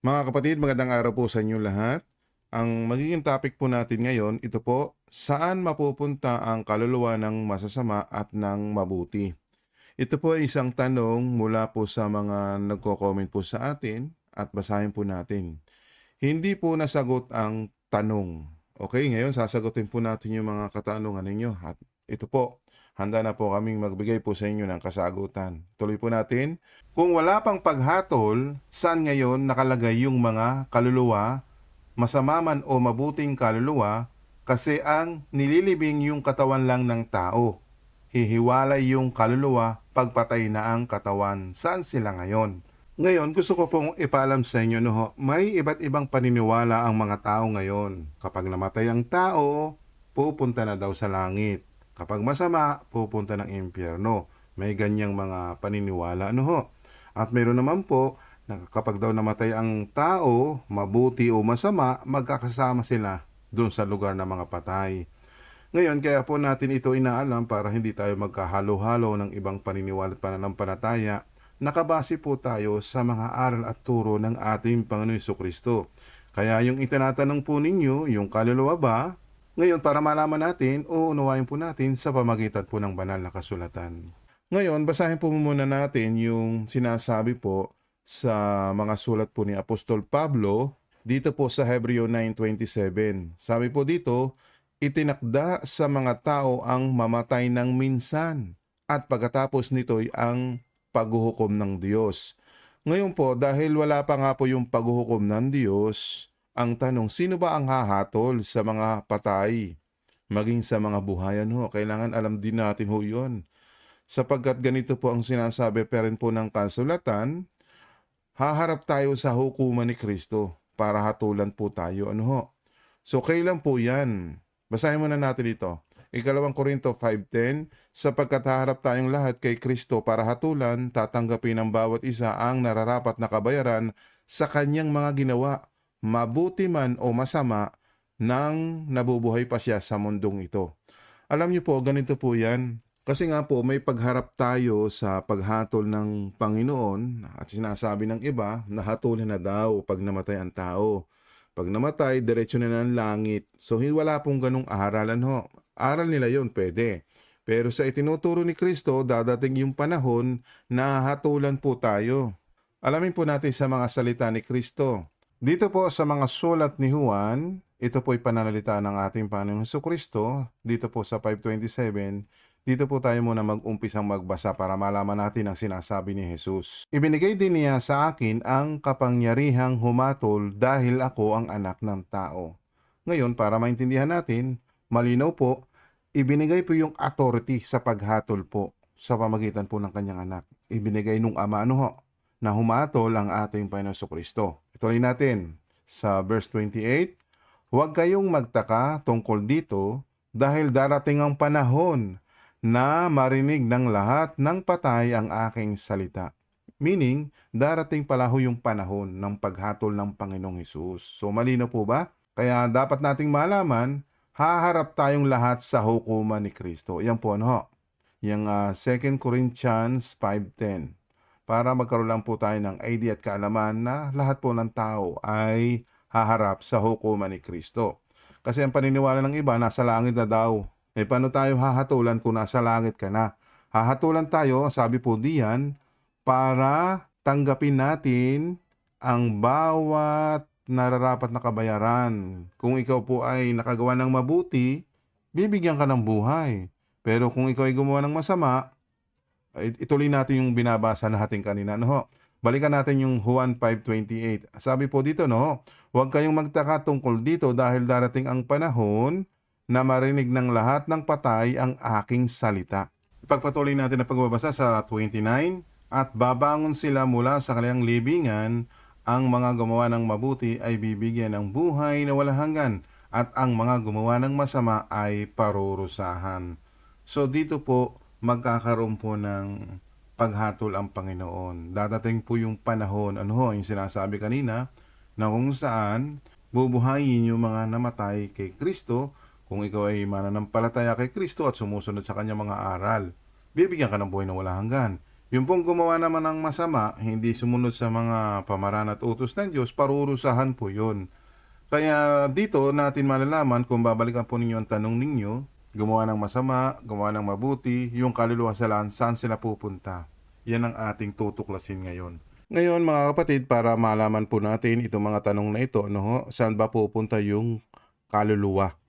Mga kapatid, magandang araw po sa inyo lahat. Ang magiging topic po natin ngayon, ito po, saan mapupunta ang kaluluwa ng masasama at ng mabuti? Ito po ay isang tanong mula po sa mga nagko-comment po sa atin at basahin po natin. Hindi po nasagot ang tanong. Okay, ngayon sasagutin po natin yung mga katanungan ninyo. At ito po, handa na po kaming magbigay po sa inyo ng kasagutan. Tuloy po natin. Kung wala pang paghatol, saan ngayon nakalagay yung mga kaluluwa, masama man o mabuting kaluluwa, kasi ang nililibing yung katawan lang ng tao. Hihiwalay yung kaluluwa pagpatay na ang katawan. Saan sila ngayon? Ngayon, gusto ko pong ipaalam sa inyo, no, may iba't ibang paniniwala ang mga tao ngayon. Kapag namatay ang tao, pupunta na daw sa langit. Kapag masama, pupunta ng impyerno. May ganyang mga paniniwala, ho. At meron naman po, na kapag daw namatay ang tao, mabuti o masama, magkakasama sila doon sa lugar ng mga patay. Ngayon, kaya po natin ito inaalam para hindi tayo magkahalo-halo ng ibang paniniwala at pananampalataya. Nakabase po tayo sa mga aral at turo ng ating Panginoon Kristo. Kaya yung itinatanong po ninyo, yung kaluluwa ba, ngayon para malaman natin o po natin sa pamagitan po ng banal na kasulatan. Ngayon, basahin po muna natin yung sinasabi po sa mga sulat po ni Apostol Pablo dito po sa Hebreo 9.27. Sabi po dito, itinakda sa mga tao ang mamatay ng minsan at pagkatapos nito'y ang paghuhukom ng Diyos. Ngayon po, dahil wala pa nga po yung paghuhukom ng Diyos, ang tanong, sino ba ang hahatol sa mga patay? Maging sa mga buhayan ho, kailangan alam din natin ho yun. Sapagkat ganito po ang sinasabi pa rin po ng kasulatan, haharap tayo sa hukuman ni Kristo para hatulan po tayo. Ano ho? So, kailan po yan? Basahin muna natin ito. Ikalawang Korinto 5.10, sapagkat haharap tayong lahat kay Kristo para hatulan, tatanggapin ng bawat isa ang nararapat na kabayaran sa kanyang mga ginawa, mabuti man o masama, nang nabubuhay pa siya sa mundong ito. Alam niyo po, ganito po yan. Kasi nga po, may pagharap tayo sa paghatol ng Panginoon at sinasabi ng iba na hatulan na daw pag namatay ang tao. Pag namatay, diretso na ng langit. So, wala pong ganong aralan ho. Aral nila yon pwede. Pero sa itinuturo ni Kristo, dadating yung panahon na hatulan po tayo. Alamin po natin sa mga salita ni Kristo. Dito po sa mga sulat ni Juan, ito po'y pananalita ng ating Panginoong Kristo. Dito po sa 527, dito po tayo muna mag-umpisang magbasa para malaman natin ang sinasabi ni Jesus. Ibinigay din niya sa akin ang kapangyarihang humatol dahil ako ang anak ng tao. Ngayon, para maintindihan natin, malinaw po, ibinigay po yung authority sa paghatol po sa pamagitan po ng kanyang anak. Ibinigay nung ama ano ho, na humatol ang ating Panginoon Kristo. Ituloy natin sa verse 28, Huwag kayong magtaka tungkol dito dahil darating ang panahon na marinig ng lahat ng patay ang aking salita. Meaning, darating pala ho yung panahon ng paghatol ng Panginoong Hesus. So malino po ba? Kaya dapat nating malaman, haharap tayong lahat sa hukuman ni Kristo. Yan po ano ho? Yung ah, 2 Corinthians 5.10. Para magkaroon lang po tayo ng idea at kaalaman na lahat po ng tao ay haharap sa hukuman ni Kristo. Kasi ang paniniwala ng iba, nasa langit na daw. Eh paano tayo hahatulan kung nasa langit ka na? Hahatulan tayo, sabi po diyan, para tanggapin natin ang bawat nararapat na kabayaran. Kung ikaw po ay nakagawa ng mabuti, bibigyan ka ng buhay. Pero kung ikaw ay gumawa ng masama, ituloy natin yung binabasa natin kanina. No? Balikan natin yung Juan 5.28. Sabi po dito, no, huwag kayong magtaka tungkol dito dahil darating ang panahon na marinig ng lahat ng patay ang aking salita. Ipagpatuloy natin ang pagbabasa sa 29, at babangon sila mula sa kanilang libingan, ang mga gumawa ng mabuti ay bibigyan ng buhay na walang hanggan, at ang mga gumawa ng masama ay parurusahan. So dito po, magkakaroon po ng paghatol ang Panginoon. Dadating po yung panahon, ano ho, yung sinasabi kanina, na kung saan bubuhayin yung mga namatay kay Kristo kung ikaw ay mananampalataya kay Kristo at sumusunod sa kanyang mga aral. Bibigyan ka ng buhay na walang hanggan. Yung pong gumawa naman ng masama, hindi sumunod sa mga pamaraan at utos ng Diyos, parurusahan po yun. Kaya dito natin malalaman kung babalikan po ninyo ang tanong ninyo, gumawa ng masama, gumawa ng mabuti, yung kaluluwa sa lan, saan sila pupunta. Yan ang ating tutuklasin ngayon. Ngayon mga kapatid, para malaman po natin itong mga tanong na ito, ano ho, saan ba pupunta yung kaluluwa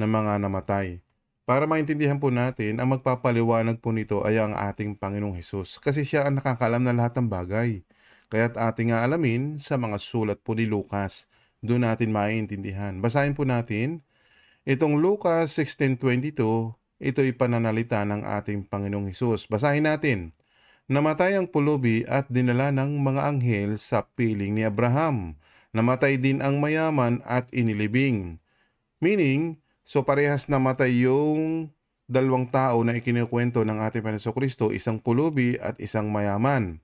ng mga namatay? Para maintindihan po natin, ang magpapaliwanag po nito ay ang ating Panginoong Hesus kasi siya ang nakakalam na lahat ng bagay. Kaya't ating alamin sa mga sulat po ni Lucas, doon natin maiintindihan. Basahin po natin itong Lucas 16.22, ito'y pananalita ng ating Panginoong Hesus. Basahin natin. Namatay ang pulubi at dinala ng mga anghel sa piling ni Abraham. Namatay din ang mayaman at inilibing. Meaning, so parehas namatay yung dalawang tao na ikinukwento ng ating Panginoon Kristo, isang pulubi at isang mayaman.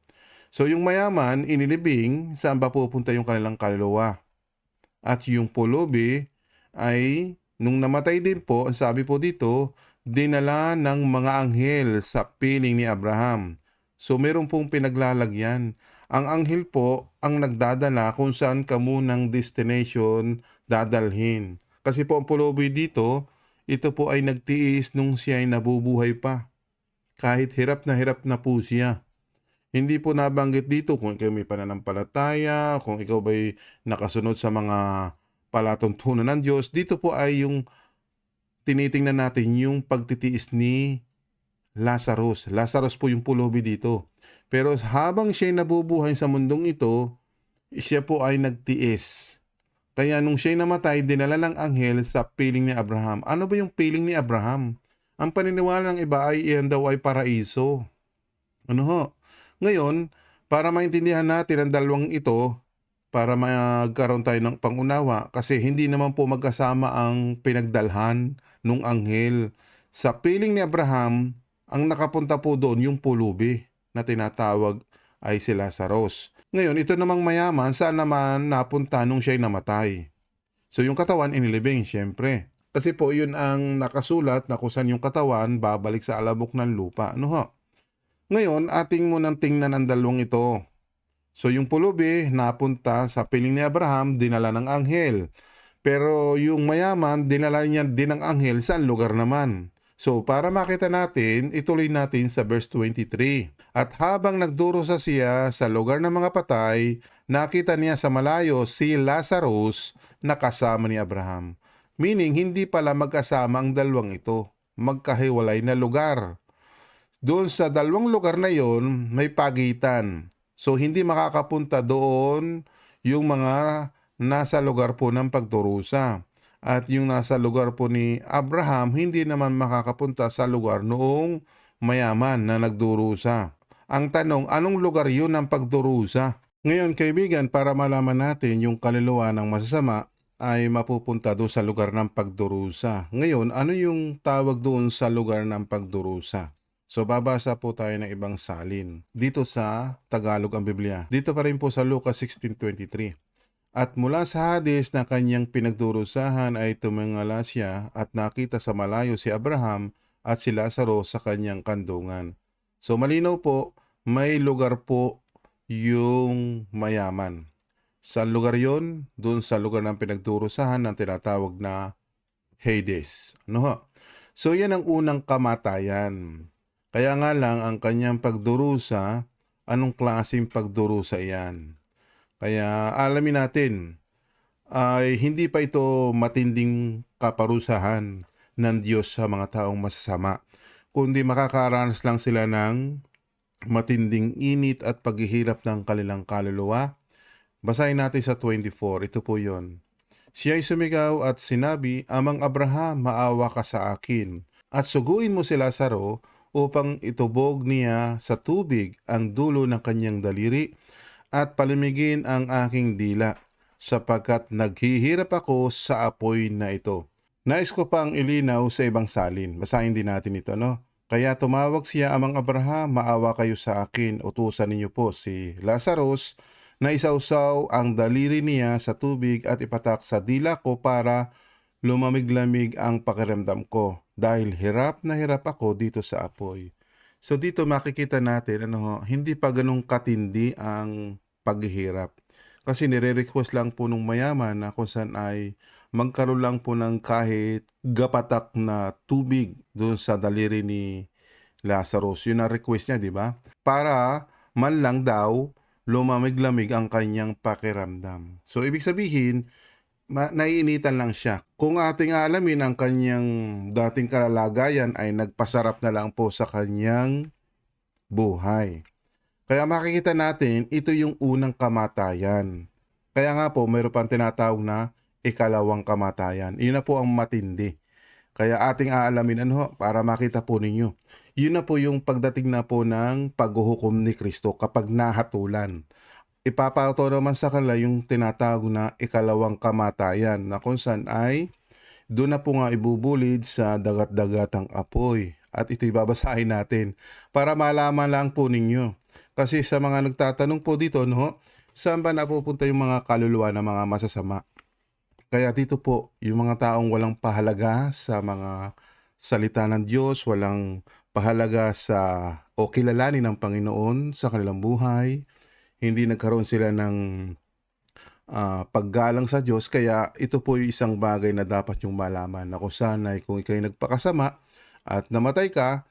So yung mayaman, inilibing, saan ba pupunta yung kanilang kaluluwa? At yung pulubi ay, nung namatay din po, ang sabi po dito, dinala ng mga anghel sa piling ni Abraham. So meron pong pinaglalagyan. Ang anghel po ang nagdadala kung saan ka munang destination dadalhin. Kasi po ang pulubi dito, ito po ay nagtiis nung siya ay nabubuhay pa. Kahit hirap na hirap na po siya. Hindi po nabanggit dito kung ikaw may pananampalataya, kung ikaw ba'y nakasunod sa mga palatuntunan ng Diyos. Dito po ay yung tinitingnan natin yung pagtitiis ni Lazarus. Lazarus po yung pulubi dito. Pero habang siya nabubuhay sa mundong ito, siya po ay nagtiis. Kaya nung siya namatay, dinala ng anghel sa piling ni Abraham. Ano ba yung piling ni Abraham? Ang paniniwala ng iba ay iyan daw ay paraiso. Ano ho? Ngayon, para maintindihan natin ang dalawang ito, para magkaroon tayo ng pangunawa, kasi hindi naman po magkasama ang pinagdalhan nung anghel. Sa piling ni Abraham, ang nakapunta po doon yung pulubi na tinatawag ay si Lazarus. Ngayon, ito namang mayaman, saan naman napunta nung siya'y namatay? So yung katawan inilibing, syempre. Kasi po yun ang nakasulat na kung saan yung katawan babalik sa alabok ng lupa. Ano ho? Ngayon, ating munang tingnan ang dalawang ito. So yung pulubi napunta sa piling ni Abraham, dinala ng anghel. Pero yung mayaman, dinala niya din ng anghel sa lugar naman. So para makita natin, ituloy natin sa verse 23. At habang nagdurusa siya sa lugar ng mga patay, nakita niya sa malayo si Lazarus na kasama ni Abraham. Meaning, hindi pala magkasama ang dalawang ito. Magkahiwalay na lugar. Doon sa dalawang lugar na yon, may pagitan. So, hindi makakapunta doon yung mga nasa lugar po ng pagdurusa. At yung nasa lugar po ni Abraham, hindi naman makakapunta sa lugar noong mayaman na nagdurusa. Ang tanong, anong lugar yun ng pagdurusa? Ngayon, kaibigan, para malaman natin yung kaluluwa ng masasama, ay mapupunta doon sa lugar ng pagdurusa. Ngayon, ano yung tawag doon sa lugar ng pagdurusa? So babasa po tayo ng ibang salin. Dito sa Tagalog ang Biblia. Dito pa rin po sa Lucas 16.23. At mula sa Hades na kanyang pinagdurusahan ay tumingala siya at nakita sa malayo si Abraham at si Lazaro sa kanyang kandungan. So malinaw po, may lugar po yung mayaman. Sa lugar yon, doon sa lugar ng pinagdurusahan ng tinatawag na Hades. Ano ho? So yan ang unang kamatayan. Kaya nga lang ang kanyang pagdurusa, anong klaseng pagdurusa yan? Kaya alamin natin, ay hindi pa ito matinding kaparusahan ng Diyos sa mga taong masasama, kundi makakaranas lang sila ng matinding init at paghihirap ng kanilang kaluluwa. Basahin natin sa 24, ito po yon. Siya ay sumigaw at sinabi, Amang Abraham, maawa ka sa akin, at suguin mo si Lazaro upang itubog niya sa tubig ang dulo ng kanyang daliri at palimigin ang aking dila sapagkat naghihirap ako sa apoy na ito. Nais ko pang ilinaw sa ibang salin. Basahin din natin ito, no? Kaya tumawag siya amang Abraham, maawa kayo sa akin, utusan ninyo po si Lazarus na isawsaw ang daliri niya sa tubig at ipatak sa dila ko para lumamig-lamig ang pakiramdam ko dahil hirap na hirap ako dito sa apoy. So dito makikita natin ano ho, hindi pa ganun katindi ang paghihirap. Kasi nire-request lang po nung mayaman na kung saan ay magkaroon lang po ng kahit gapatak na tubig doon sa daliri ni Lazarus. Yun ang request niya, di ba? Para man lang daw lumamig-lamig ang kanyang pakiramdam. So ibig sabihin, ma- naiinitan lang siya. Kung ating alamin ang kanyang dating kalalagayan ay nagpasarap na lang po sa kanyang buhay. Kaya makikita natin, ito yung unang kamatayan. Kaya nga po, mayroon pang tinatawag na ikalawang kamatayan. Yun na po ang matindi. Kaya ating aalamin ano para makita po ninyo. Yun na po yung pagdating na po ng paghuhukom ni Kristo kapag nahatulan. Ipapato naman sa kanila yung tinatawag na ikalawang kamatayan na kung saan ay doon na po nga ibubulid sa dagat-dagatang apoy. At ito'y babasahin natin para malaman lang po ninyo. Kasi sa mga nagtatanong po dito, no, saan ba napupunta yung mga kaluluwa ng mga masasama? Kaya dito po, yung mga taong walang pahalaga sa mga salita ng Diyos, walang pahalaga sa o kilalanin ng Panginoon sa kanilang buhay, hindi nagkaroon sila ng ah, paggalang sa Diyos, kaya ito po yung isang bagay na dapat yung malaman na kung saan ay kung ikaw'y nagpakasama at namatay ka,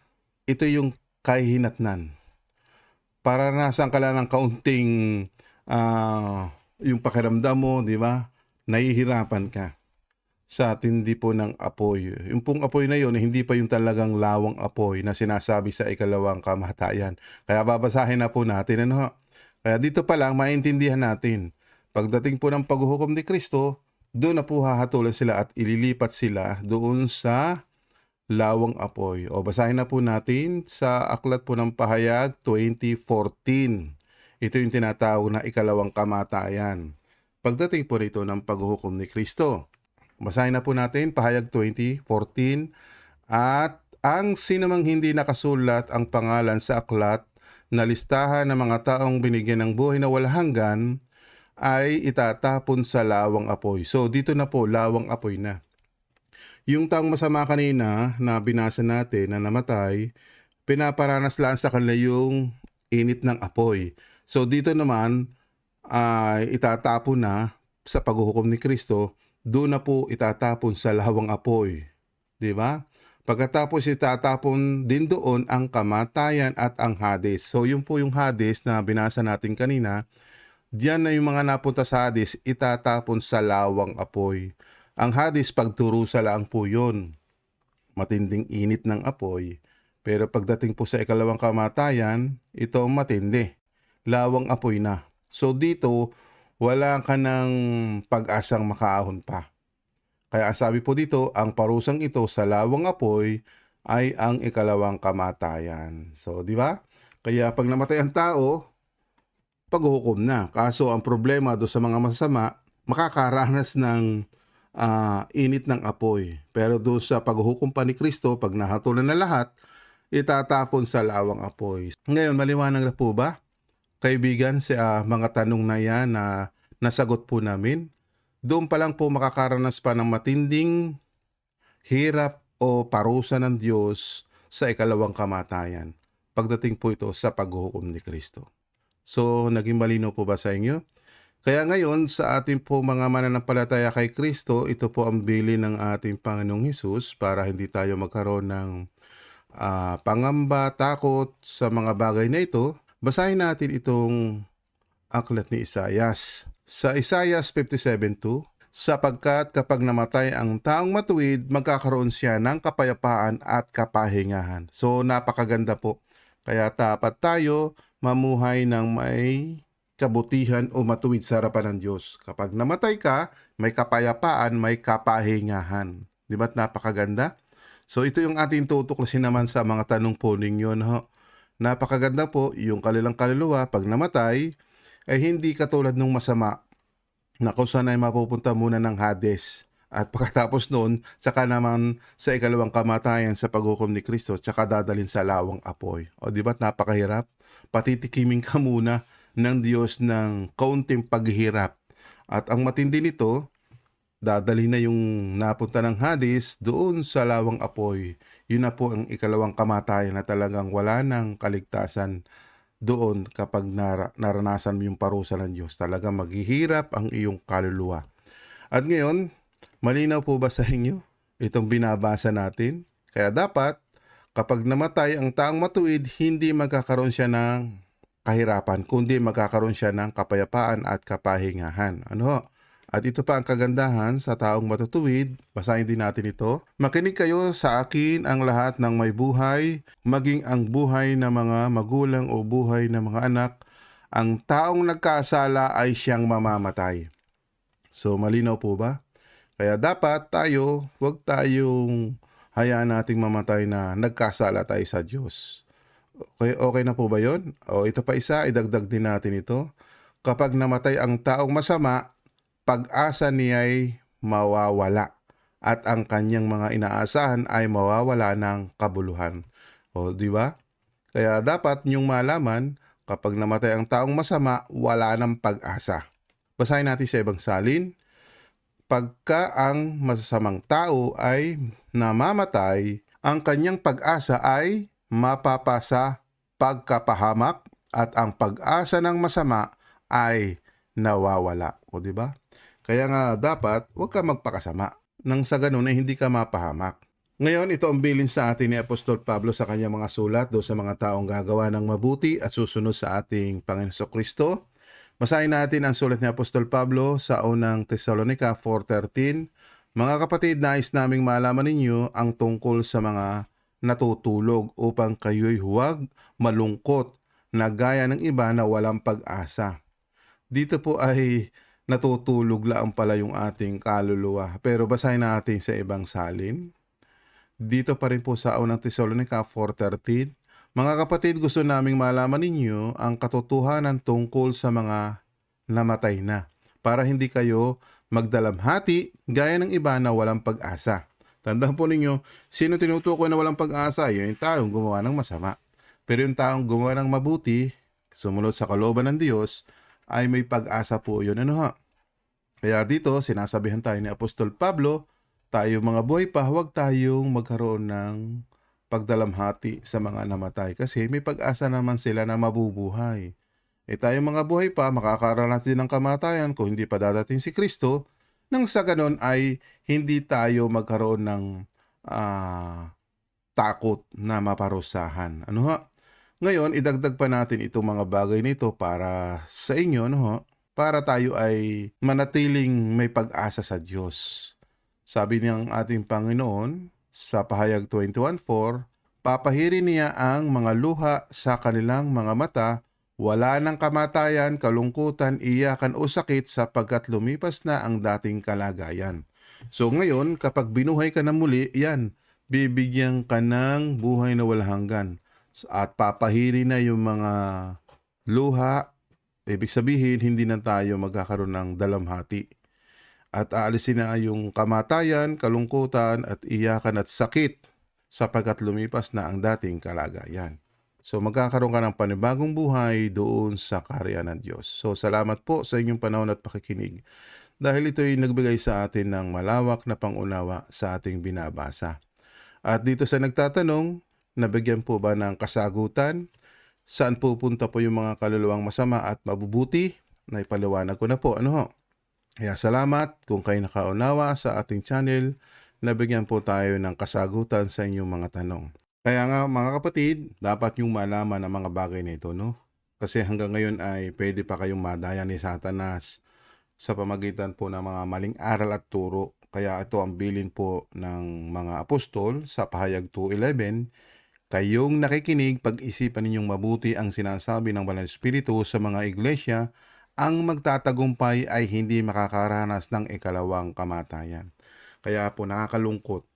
ito yung kahihinatnan. Para nasan ka lang ng kaunting ah, yung pakiramdam mo, di ba? Nahihirapan ka sa tindi po ng apoy. Yung pong apoy na yun, hindi pa yung talagang lawang apoy na sinasabi sa ikalawang kamatayan. Kaya babasahin na po natin. Ano? Kaya dito pa lang, maintindihan natin. Pagdating po ng paghuhukom ni Kristo, doon na po hahatulan sila at ililipat sila doon sa lawang apoy. O basahin na po natin sa aklat po ng pahayag 2014. Ito yung tinatawag na ikalawang kamatayan. Pagdating po rito ng paghuhukom ni Kristo. Basahin na po natin pahayag 2014 at ang sinumang hindi nakasulat ang pangalan sa aklat na listahan ng mga taong binigyan ng buhay na walang hanggan ay itatapon sa lawang apoy. So dito na po lawang apoy na. Yung taong masama kanina na binasa natin na namatay, pinaparanas lang sa kanila yung init ng apoy. So dito naman ay itatapon na sa paghuhukom ni Kristo, doon na po itatapon sa lawang apoy. 'Di ba? Pagkatapos itatapon din doon ang kamatayan at ang Hades. So yun po yung Hades na binasa natin kanina. Diyan na yung mga napunta sa Hades, itatapon sa lawang apoy. Ang Hades pagturusa lang po yun. Matinding init ng apoy. Pero pagdating po sa ikalawang kamatayan, ito matindi. Lawang apoy na. So dito, wala ka ng pag-asang makaahon pa. Kaya sabi po dito, ang parusang ito sa lawang apoy ay ang ikalawang kamatayan. So, di ba? Kaya pag namatay ang tao, paghuhukom na. Kaso ang problema do sa mga masasama, makakaranas ng ah, init ng apoy. Pero doon sa paghuhukom pa ni Kristo, pag nahatulan na lahat, itatapon sa lawang apoy. Ngayon, maliwanag na po ba? Kaibigan, sa mga tanong na yan na nasagot po namin, doon pa lang po makakaranas pa ng matinding hirap o parusa ng Diyos sa ikalawang kamatayan. Pagdating po ito sa paghuhukom ni Kristo. So, naging malino po ba sa inyo? Kaya ngayon, sa ating po mga mananampalataya kay Kristo, ito po ang bili ng ating Panginoong Hesus para hindi tayo magkaroon ng ah, pangamba, takot sa mga bagay na ito. Basahin natin itong aklat ni Isayas. Sa Isayas 57.2, sapagkat kapag namatay ang taong matuwid, magkakaroon siya ng kapayapaan at kapahingahan. So, napakaganda po. Kaya dapat tayo mamuhay ng may kabutihan o matuwid sa harapan ng Diyos. Kapag namatay ka, may kapayapaan, may kapahingahan. Di ba't napakaganda? So ito yung ating tutuklasin naman sa mga tanong po ninyo. No? Napakaganda po yung kanilang kaluluwa pag namatay ay hindi katulad ng masama na kung saan ay mapupunta muna ng Hades. At pagkatapos noon, tsaka naman sa ikalawang kamatayan sa paghukom ni Kristo, tsaka dadalhin sa lawang apoy. O di ba't napakahirap? Patitikimin ka muna ng Diyos ng kaunting paghihirap. At ang matindi nito, dadali na yung napunta ng Hades doon sa lawang apoy. yun na po ang ikalawang kamatayan na talagang wala ng kaligtasan doon kapag nara- naranasan mo yung parusa ng Diyos. Talaga maghihirap ang iyong kaluluwa. At ngayon, malinaw po ba sa inyo itong binabasa natin? Kaya dapat, kapag namatay ang taong matuwid, hindi magkakaroon siya ng kahirapan, kundi magkakaroon siya ng kapayapaan at kapahingahan. Ano? At ito pa ang kagandahan sa taong matutuwid. Basahin din natin ito. Makinig kayo sa akin ang lahat ng may buhay, maging ang buhay ng mga magulang o buhay ng mga anak. Ang taong nagkasala ay siyang mamamatay. So malinaw po ba? Kaya dapat tayo, huwag tayong hayaan nating mamatay na nagkasala tayo sa Diyos. Okay, okay na po ba yon? O ito pa isa, idagdag din natin ito. Kapag namatay ang taong masama, pag-asa niya ay mawawala at ang kanyang mga inaasahan ay mawawala ng kabuluhan. O, di ba? Kaya dapat niyong malaman, kapag namatay ang taong masama, wala ng pag-asa. Basahin natin sa ibang salin. Pagka ang masasamang tao ay namamatay, ang kanyang pag-asa ay mapapasa pagkapahamak at ang pag-asa ng masama ay nawawala. O di ba? Kaya nga dapat huwag ka magpakasama nang sa ganun ay hindi ka mapahamak. Ngayon, ito ang bilin sa atin ni Apostol Pablo sa kanyang mga sulat do sa mga taong gagawa ng mabuti at susunod sa ating Panginoon Kristo. Basahin natin ang sulat ni Apostol Pablo sa unang Thessalonica 4.13. Mga kapatid, nais naming malaman ninyo ang tungkol sa mga natutulog upang kayo'y huwag malungkot na gaya ng iba na walang pag-asa. Dito po ay natutulog lang pala yung ating kaluluwa. Pero basahin natin sa ibang salin. Dito pa rin po sa unang Thessalonica 4.13. Mga kapatid, gusto naming malaman ninyo ang katotohanan tungkol sa mga namatay na para hindi kayo magdalamhati gaya ng iba na walang pag-asa. Tandaan po ninyo, sino tinutukoy na walang pag-asa? Yun yung taong gumawa ng masama. Pero yung taong gumawa ng mabuti, sumunod sa kalooban ng Diyos, ay may pag-asa po yun. Ano ha? Kaya dito, sinasabihan tayo ni Apostol Pablo, tayo mga buhay pa, huwag tayong magkaroon ng pagdalamhati sa mga namatay kasi may pag-asa naman sila na mabubuhay. E tayo mga buhay pa, makakaranas din ng kamatayan kung hindi pa dadating si Kristo, nang sa ganon ay hindi tayo magkaroon ng ah, takot na maparusahan. Ano ha? Ngayon, idagdag pa natin itong mga bagay nito para sa inyo, no ho? Para tayo ay manatiling may pag-asa sa Diyos. Sabi niyang ating Panginoon sa pahayag 21.4, Papahiri niya ang mga luha sa kanilang mga mata, wala ng kamatayan, kalungkutan, iyakan o sakit sapagkat lumipas na ang dating kalagayan. So ngayon, kapag binuhay ka na muli, yan, bibigyan ka ng buhay na walang hanggan at papahiri na yung mga luha, ibig sabihin hindi na tayo magkakaroon ng dalamhati. At aalisin na yung kamatayan, kalungkutan at iyakan at sakit sapagkat lumipas na ang dating kalagayan. So magkakaroon ka ng panibagong buhay doon sa karya ng Diyos. So salamat po sa inyong panahon at pakikinig dahil ito ay nagbigay sa atin ng malawak na pangunawa sa ating binabasa. At dito sa nagtatanong, nabigyan po ba ng kasagutan? Saan pupunta po yung mga kaluluwang masama at mabubuti? Na ipaliwanag ko na po. Ano ho? Kaya salamat kung kayo nakaunawa sa ating channel. Nabigyan po tayo ng kasagutan sa inyong mga tanong. Kaya nga mga kapatid, dapat yung malaman ang mga bagay na ito, no? Kasi hanggang ngayon ay pwede pa kayong madaya ni Satanas sa pamagitan po ng mga maling aral at turo. Kaya ito ang bilin po ng mga apostol sa pahayag 2.11, Kayong nakikinig, pag-isipan ninyong mabuti ang sinasabi ng Banal Espiritu sa mga iglesia, ang magtatagumpay ay hindi makakaranas ng ikalawang kamatayan. Kaya po nakakalungkot.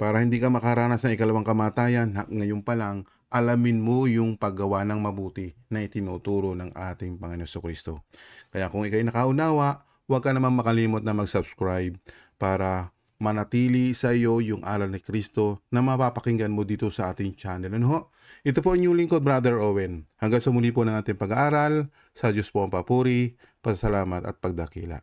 Para hindi ka makaranas ng ikalawang kamatayan, ngayon pa lang, alamin mo yung paggawa ng mabuti na itinuturo ng ating Panginoon Kristo. Kaya kung ikay nakaunawa, huwag ka naman makalimot na mag-subscribe para manatili sa iyo yung aral ni Kristo na mapapakinggan mo dito sa ating channel. Ano ho? Ito po ang inyong lingkod, Brother Owen. Hanggang sa muli po ng ating pag-aaral, sa Diyos po ang papuri, pasalamat at pagdakila.